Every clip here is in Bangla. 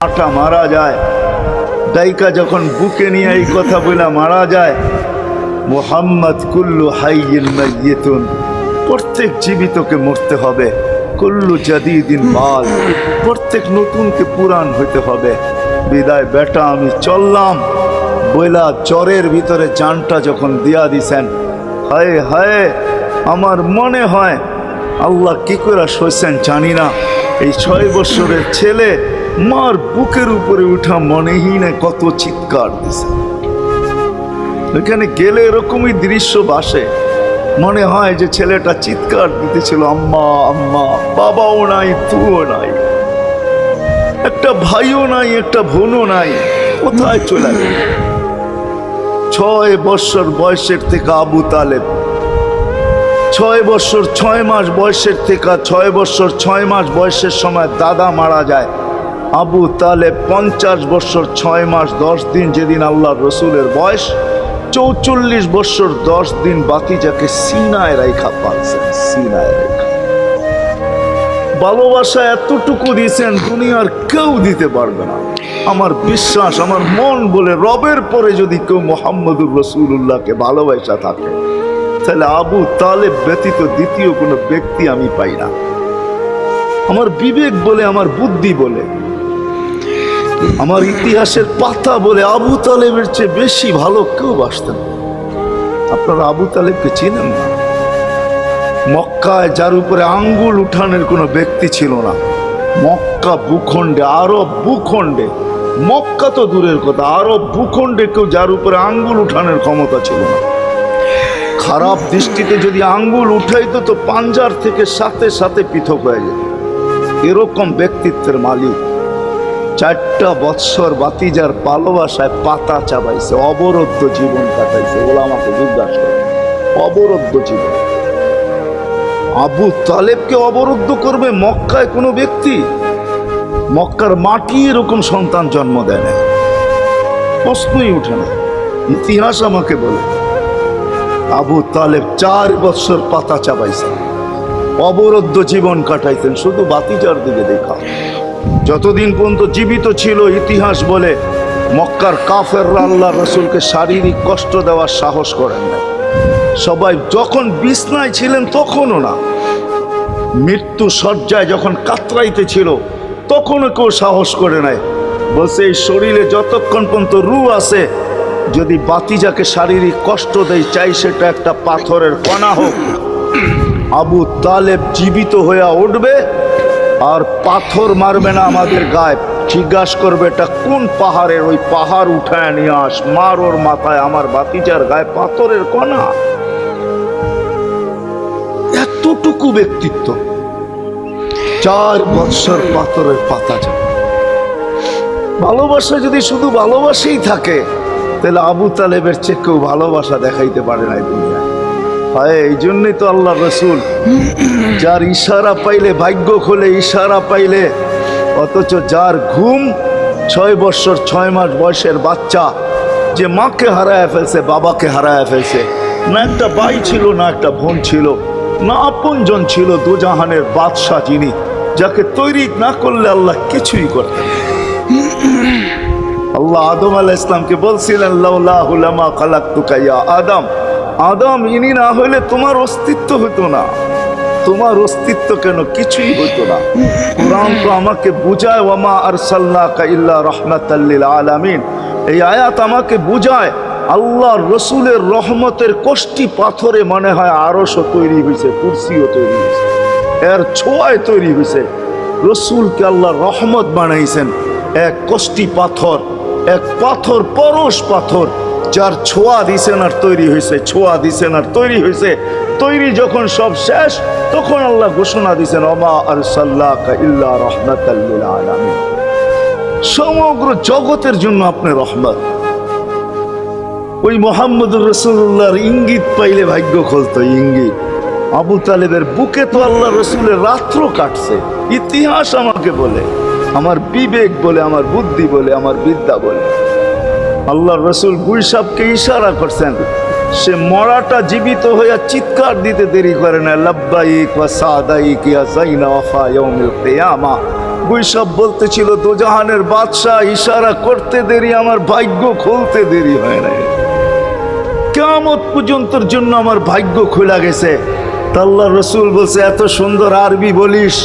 মাটা মারা যায়। ডাইকা যখন বুকে নিয়ে এই কথা বলে মারা যায়, মোহাম্মদ কুল্লু হাইয়িন মাইয়িতুন, প্রত্যেক জীবিতকে মরতে হবে, কুল্লু জাদিদিন মাল প্রত্যেক নতুনকে পুরাণ হইতে হবে। বিদায়, বেটা, আমি চললাম। বইলা চরের ভিতরে জানটা যখন দিয়া দিছেন, হায় হায়, আমার মনে হয় আল্লাহ কি করে সইছেন জানি না। এই ছয় বছরের ছেলে মার বুকের উপরে উঠা মনেই না কত চিৎকার দিছে। এখানে গেলে এরকমই দৃশ্য বাসে। মনে হয় যে ছেলেটা চিৎকার দিতেছিল, আম্মা আম্মা, বাবাও নাই তুও নাই। একটা ভাইও নাই, একটা বোনও নাই, কোথায় চলে গেল? ছয় বছর বয়সের থেকে আবু তালেব, ছয় বছর ছয় মাস বয়সের থেকে, ছয় বছর ছয় মাস বয়সের সময় দাদা মারা যায়। আবু তালে পঞ্চাশ বছর, ছয় মাস, দশ দিন যেদিন আল্লাহ রসুলের বয়স, চৌচল্লিশ বছর, দশ দিন বাকি যাকে সিনায় রেখা পাচ্ছেন, সিনায় রেখা। ভালোবাসা এতটুকু দিয়েছেন, দুনিয়ার কেউ দিতে পারবে না। আমার বিশ্বাস, আমার মন বলে রবের পরে যদি কেউ মোহাম্মদুর রসুল্লাহকে ভালোবাসা থাকে, তাহলে আবু তালেব ব্যতীত দ্বিতীয় কোনো ব্যক্তি আমি পাই না। আমার বিবেক বলে, আমার বুদ্ধি বলে আমার ইতিহাসের পাতা বলে আবু তালেবের চেয়ে বেশি ভালো কেউ বাসতেন। আপনারা আবু তালেবকে চিনেন না? মক্কায় যার উপরে আঙ্গুল উঠানের কোনো ব্যক্তি ছিল না। মক্কা ভূখণ্ডে, আরব ভূখণ্ডে, মক্কা তো দূরের কথা, আরব ভূখণ্ডে কেউ যার উপরে আঙ্গুল উঠানের ক্ষমতা ছিল না। খারাপ দৃষ্টিতে যদি আঙ্গুল উঠাইতো তো পাঞ্জার থেকে সাথে সাথে পৃথক হয়ে যেত। এরকম ব্যক্তিত্বের মালিক চারটা বৎসর বাতিজার ভালোবাসায় পাতা চাবাইছে, অবরুদ্ধ জীবন কাটাইছে ওলা আমাকে জিজ্ঞাসা করে। অবরুদ্ধ জীবন। আবু তালেবকে অবরুদ্ধ করবে মক্কায় কোনো ব্যক্তি? মক্কার মাটি এরকম সন্তান জন্ম দেয় না প্রশ্নই উঠে না। ইতিহাস আমাকে বলে। আবু তালেব চার বৎসর পাতা চাবাইছেন অবরুদ্ধ জীবন কাটাইতেন শুধু বাতিজার দিকে দেখা যতদিন পর্যন্ত জীবিত ছিল ইতিহাস বলে, মক্কার কাফের আল্লাহ রসুলকে শারীরিক কষ্ট দেওয়ার সাহস করেন না সবাই যখন বিছনায় ছিলেন তখনও না। মৃত্যু সজ্জায় যখন কাতরাইতে ছিল, তখনও কেউ সাহস করে নাই। বলছে, এই শরীরে যতক্ষণ পর্যন্ত রু আছে, যদি বাতিজাকে শারীরিক কষ্ট দেয় চাই সেটা একটা পাথরের কণা হোক। আবু তালেব জীবিত হয়ে উঠবে আর পাথর মারবে না আমাদের গায়ে। জিজ্ঞাস করবে, এটা কোন পাহাড়ের? ওই পাহাড় উঠায় নিয়ে আস। মার ওর মাথায়। আমার বাতিজার গায়ে পাথরের কণা। এতটুকু ব্যক্তিত্ব। চার বৎসর পাথরের পাতা যাবে ভালোবাসা যদি শুধু ভালোবাসেই থাকে, তাহলে আবু তালেবের চেয়ে কেউ ভালোবাসা দেখাইতে পারে না দুনিয়ায়। হয়, এই জন্যই তো আল্লাহ রসুল যার ইশারা পাইলে, ভাগ্য খোলে ইশারা পাইলে, অথচ যার ঘুম ছয় বৎসর ছয় মাস বয়সের বাচ্চা, যে মাকে হারায় ফেলছে, বাবাকে হারায় ফেলছে, না একটা ভাই ছিল, না একটা বোন ছিল, না আপনজন ছিল, দুজাহানের বাদশাহ যিনি, যাকে তৈরি না করলে আল্লাহ কিছুই করতেন আল্লাহ আদম আলাহ ইসলামকে বলছিলেন লাউলাহুলামা খালাক্তুকা ইয়া আদম। আদম, ইনি না হলে তোমার অস্তিত্ব হতো না। তোমার অস্তিত্ব কেন কিছুই হতো না। কোরআন তো আমাকে বুঝায়, ওয়ামা আরসাল্লাকা ইল্লা রহমাতাল্লিল আলামিন। এই আয়াত আমাকে বুঝায় আল্লাহ রসুলের রহমতের কষ্টি পাথরে মনে হয় আরশও তৈরি হয়েছে কুরসিও তৈরি হয়েছে এর ছোঁয়ায় তৈরি হয়েছে রসুলকে আল্লাহ রহমত বানাইছেন, এক কষ্টি পাথর, এক পাথর, পরশ পাথর। যার ছোঁয়া দিছেন আর তৈরি হয়েছে, ছোঁয়া দিছেন আর তৈরি হয়েছে। তৈরি যখন সব শেষ, তখন আল্লাহ ঘোষণা দিছেন অমা আর সাল্লাহ আলামিন। সমগ্র জগতের জন্য আপনি রহমত। ওই মোহাম্মদুর রসুল্লাহর ইঙ্গিত পাইলে ভাগ্য খুলতো, ইঙ্গিত। আবু তালেবের বুকে তো আল্লাহ রসুলের রাত্র কাটছে। ইতিহাস আমাকে বলে, আমার বিবেক বলে, আমার বুদ্ধি বলে, আমার বিদ্যা বলে। আল্লাহ রসুল গুইসাবকে ইশারা করছেন, সে মরাটা জীবিত হইয়া চিৎকার দিতে দেরি করে না, লাব্বাইক ওয়া সাদাইক ইয়া জাইনা ওয়াফা ইয়াউমিল কিয়ামা। গুইসব বলতেছিল, দোজাহানের বাদশাহ ইশারা করতে দেরি, আমার ভাগ্য খুলতে দেরি হয় নাই। কেমত পর্যন্তর জন্য আমার ভাগ্য খোলা গেছে। তা আল্লাহ রসুল বলছে, এত সুন্দর আরবি বলিস,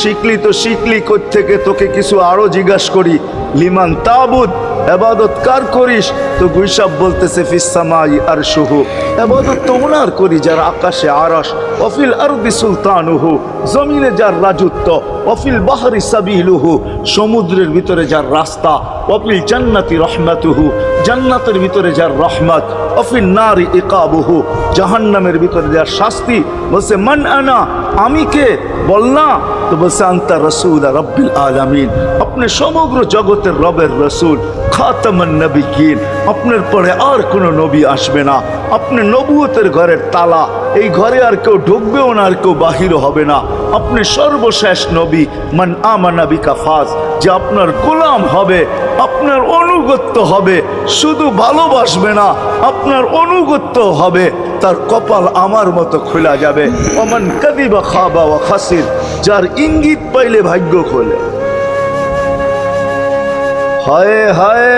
শিখলি তো শিখলি থেকে, তোকে কিছু আরও জিজ্ঞাসা করি। লিমান তাবুদ এবাদত কার করিস? তো গুইসাব বলতেছে ফিসামাই আর শুহু এবাদত তো ওনার করি, যার আকাশে আরস অফিল আরবি সুলতানুহু, জমিনে যার রাজত্ব। অফিল বাহারি সাবিলুহু সমুদ্রের ভিতরে যার রাস্তা অফিল জান্নাতি রহমাতুহু, জান্নাতের ভিতরে যার রহমত অফিল নারী ইকাবুহু, জাহান্নামের ভিতরে যার শাস্তি। বলছে, মান আনা? আমি কে? বল না। তো বলছে, আন্তা রসুল রব্বিল আলামিন। আপনি সমগ্র জগতের রবের রসুল, খাতামান নবীন আপনার পরে আর কোনো নবী আসবে না। আপনি নবুয়তের ঘরের তালা। এই ঘরে আর কেউ ঢুকবেও না, আর কেউ বাহির হবে না। আপনি সর্বশেষ নবী, মান আমানা বিকাফাজ যে আপনার গোলাম হবে, আপনার অনুগত্য হবে, শুধু ভালোবাসবে না, আপনার অনুগত্য হবে, তার কপাল আমার মতো খোলা যাবে। অমান কাদিবা খাবা ও খাসির, যার ইঙ্গিত পাইলে ভাগ্য খোলে। হায় হায়,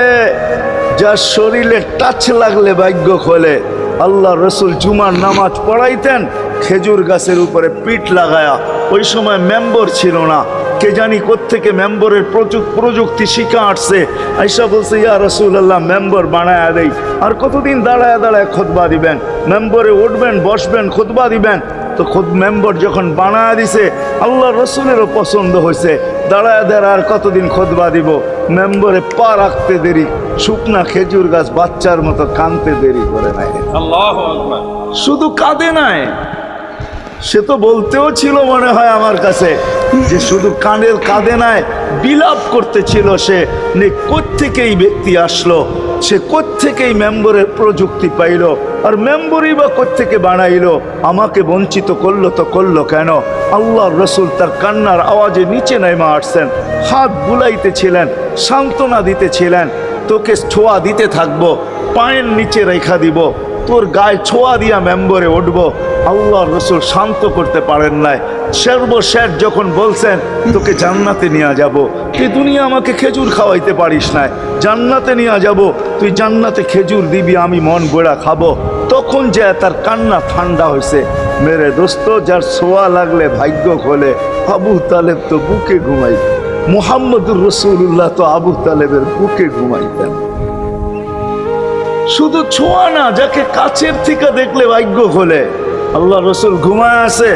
যার শরীরে টাচ লাগলে ভাগ্য খোলে। আল্লাহ রসুল জুমার নামাজ পড়াইতেন, খেজুর গাছের উপরে পিঠ লাগায়া। ওই সময় মেম্বর ছিল না। কে জানি কোত্থেকে মেম্বরের প্রযুক্তি শিখা আসছে। আইসা বলছে, ইয়া রসুল আল্লাহ মেম্বর বানায়া দেই। আর কতদিন দাঁড়ায় দাঁড়ায় খোদবা দিবেন? মেম্বরে উঠবেন, বসবেন, খোদবা দিবেন। তো খুব মেম্বর যখন বানায় দিছে আল্লাহ রসুলেরও পছন্দ হয়েছে। দাঁড়ায় দাঁড়ায় আর কতদিন খোদবা দিব? মেম্বরে পা রাখতে দেরি শুকনা খেজুর গাছ বাচ্চার মতো কানতে দেরি করে নাই। আল্লাহু শুধু কাঁদে নাই সে তো বলতেও ছিল মনে হয় আমার কাছে যে শুধু কানের কাঁদে নাই বিলাপ করতেছিল সে, নে কোত্থেকে এই ব্যক্তি আসলো? সে কোত্থেকেই মেম্বরের প্রযুক্তি পাইলো? আর মেম্বরই বা কোত্থেকে বানাইলো? আমাকে বঞ্চিত করল তো করল কেন? আল্লাহ রসুল তার কান্নার আওয়াজে নিচে নেমে আসছেন, হাত বুলাইতেছিলেন, সান্ত্বনা দিতেছিলেন, তোকে ছোঁয়া দিতে থাকব, পায়ের নিচে রেখা দিব। তোর গায়ে ছোঁয়া দিয়া মেম্বরে উঠবো। আল্লাহ রসুল শান্ত করতে পারেন নাই। সর্বশেষ যখন বলছেন, তোকে জান্নাতে নিয়ে যাব। তুই দুনিয়া আমাকে খেজুর খাওয়াইতে পারিস না জান্নাতে নিয়ে যাব। তুই জান্নাতে খেজুর দিবি, আমি মন গোড়া খাব। তখন যে তার কান্না ঠান্ডা হয়েছে মেরে দোস্ত, যার ছোঁয়া লাগলে ভাগ্য খোলে, আবু তালেব তো বুকে ঘুমাই মুহাম্মদুর রসুল্লাহ তো আবু তালেবের বুকে ঘুমাইতেন। শুধু ছোঁয়া না, যাকে কাছের থেকে দেখলে ভাগ্য খোলে। আল্লাহ রসুল ঘুমায় আছে,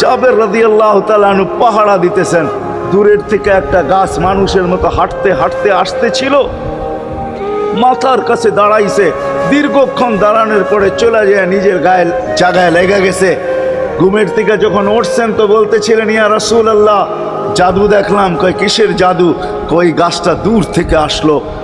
জাবের রাদি আল্লাহ তালু পাহারা দিতেছেন। দূরের থেকে একটা গাছ মানুষের মতো হাঁটতে হাঁটতে আসতে ছিল মাথার কাছে দাঁড়াইছে, দীর্ঘক্ষণ দাঁড়ানোর পরে চলে যায় নিজের গায়ে, জায়গায় লেগে গেছে। ঘুমের থেকে যখন উঠছেন তো বলতেছিলেন, ইয়া রসুল আল্লাহ জাদু দেখলাম। কয়, কিসের জাদু? কই গাছটা দূর থেকে আসলো।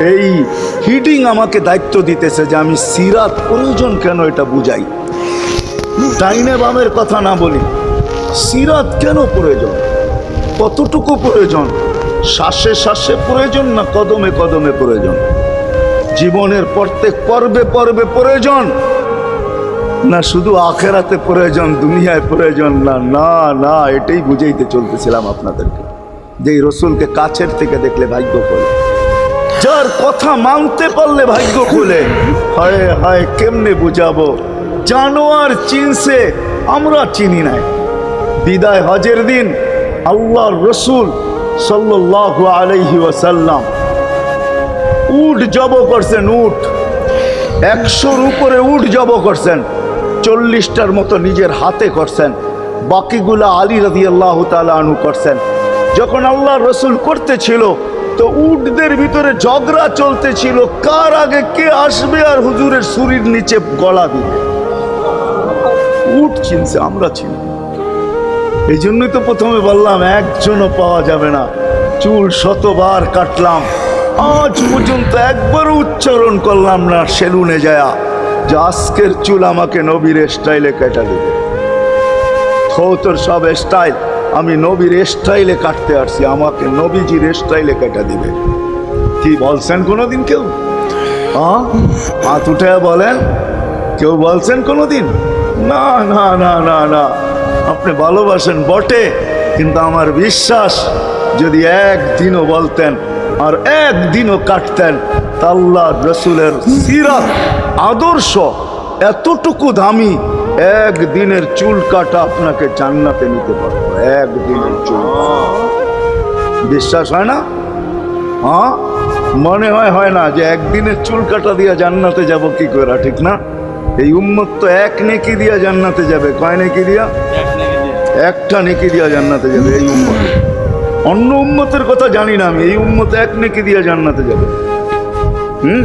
এই হিটিং আমাকে দায়িত্ব দিতেছে যে আমি সিরাত প্রয়োজন কেন এটা বুঝাই? ডাইনে বামের কথা না বলি, সিরাত কেন প্রয়োজন? কতটুকু প্রয়োজন? শ্বাসে শ্বাসে প্রয়োজন না কদমে কদমে প্রয়োজন? জীবনের প্রত্যেক পর্বে পর্বে প্রয়োজন? না শুধু আখেরাতে প্রয়োজন, দুনিয়ায় প্রয়োজন, না না না, এটাই বুঝাইতে চলতেছিলাম আপনাদেরকে। যে রসুলকে কাছের থেকে দেখলে ভাগ্য খোলে যার কথা মানতে পারলে ভাগ্য খুলে। হায় হায়, কেমনে বুঝাবো? জানোয়ার চিনছে, আমরা চিনি নাই। বিদায় হজের দিন আল্লাহর রসুল সাল্লাহ আলাইহি ওয়াসাল্লাম উট জব করছেন, উট। একশোর উপরে উট জব করছেন, চল্লিশটার মতো নিজের হাতে করছেন। বাকিগুলা আলী রাজি আল্লাহ আনু করছেন। যখন আল্লাহ রসুল করতেছিল তো উটদের ভিতরে ঝগড়া চলতেছিল। কার আগে কে আসবে আর হুজুরের শরীর নিচে গলা দিবে? উট চিনছে, আমরা চিনি। এই জন্যই তো প্রথমে বললাম, একজনও পাওয়া যাবে না। চুল শতবার কাটলাম। আজ পর্যন্ত একবারও উচ্চারণ করলাম না সেলুনে যায়া, যে আজকের চুল আমাকে নবীর স্টাইলে কেটে দেবে। সব স্টাইল আমি নবীর স্টাইলে কাটতে আসছি, আমাকে নবীজির স্টাইলে কাটা দিবে। কি বলছেন কোনোদিন কেউ? হ্যাঁ? হাত উঠে বলেন, কেউ বলছেন কোনোদিন? না না না না না। আপনি ভালোবাসেন বটে, কিন্তু আমার বিশ্বাস, যদি একদিনও বলতেন আর একদিনও কাটতেন তা আল্লাহ রসুলের সিরাত, আদর্শ, এতটুকু দামি একদিনের চুল কাটা আপনাকে জান্নাতে নিতে পারব। একদিনের চুল। বিশ্বাস হয় না? হ্যাঁ? মনে হয় হয় না যে একদিনের চুল কাটা দিয়া জান্নাতে যাব কি করে, ঠিক না? এই উম্মত তো এক নেকি দিয়া জান্নাতে যাবে। কয় নেকি দিয়া? একটা নেকি দিয়া জান্নাতে যাবে এই উম্মত। অন্য উম্মতের কথা জানি না আমি। এই উম্মত এক নেকি দিয়া জান্নাতে যাবে। হুম?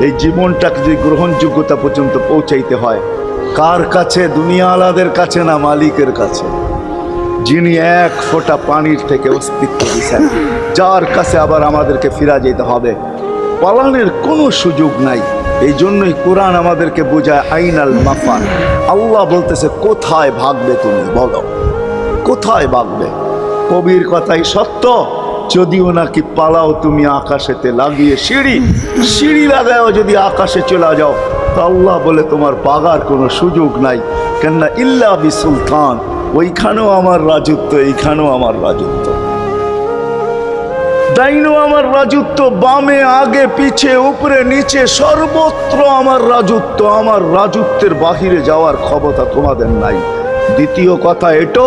এই জীবনটাকে যদি গ্রহণযোগ্যতা পর্যন্ত পৌঁছাইতে হয়, কার কাছে? দুনিয়ালাদের কাছে না মালিকের কাছে? যিনি এক ফোঁটা পানির থেকে অস্তিত্ব দিচ্ছেন যার কাছে আবার আমাদেরকে ফিরা যেতে হবে। পালানের কোনো সুযোগ নাই। এই জন্যই কোরআন আমাদেরকে বোঝায়, আইনাল মাফান আল্লাহ বলতেছে, কোথায় ভাগবে তুমি? বলো। কোথায় ভাগবে? কবির কথাই সত্য। যদিও নাকি পালাও তুমি আকাশেতে লাগিয়ে সিঁড়ি সিঁড়ি লাগাও যদি আকাশে চলে যাও। তো আল্লাহ বলে তোমার পাগার কোনো সুযোগ নাই। কেননা ইল্লা বি সুলতান, ওইখানেও আমার রাজত্ব, এইখানেও আমার রাজত্ব। ডাইনো আমার রাজত্ব, বামে, আগে, পিছে, উপরে, নিচে, সর্বত্র আমার রাজত্ব, আমার রাজত্বের বাহিরে যাওয়ার ক্ষমতা তোমাদের নাই। দ্বিতীয় কথা এটো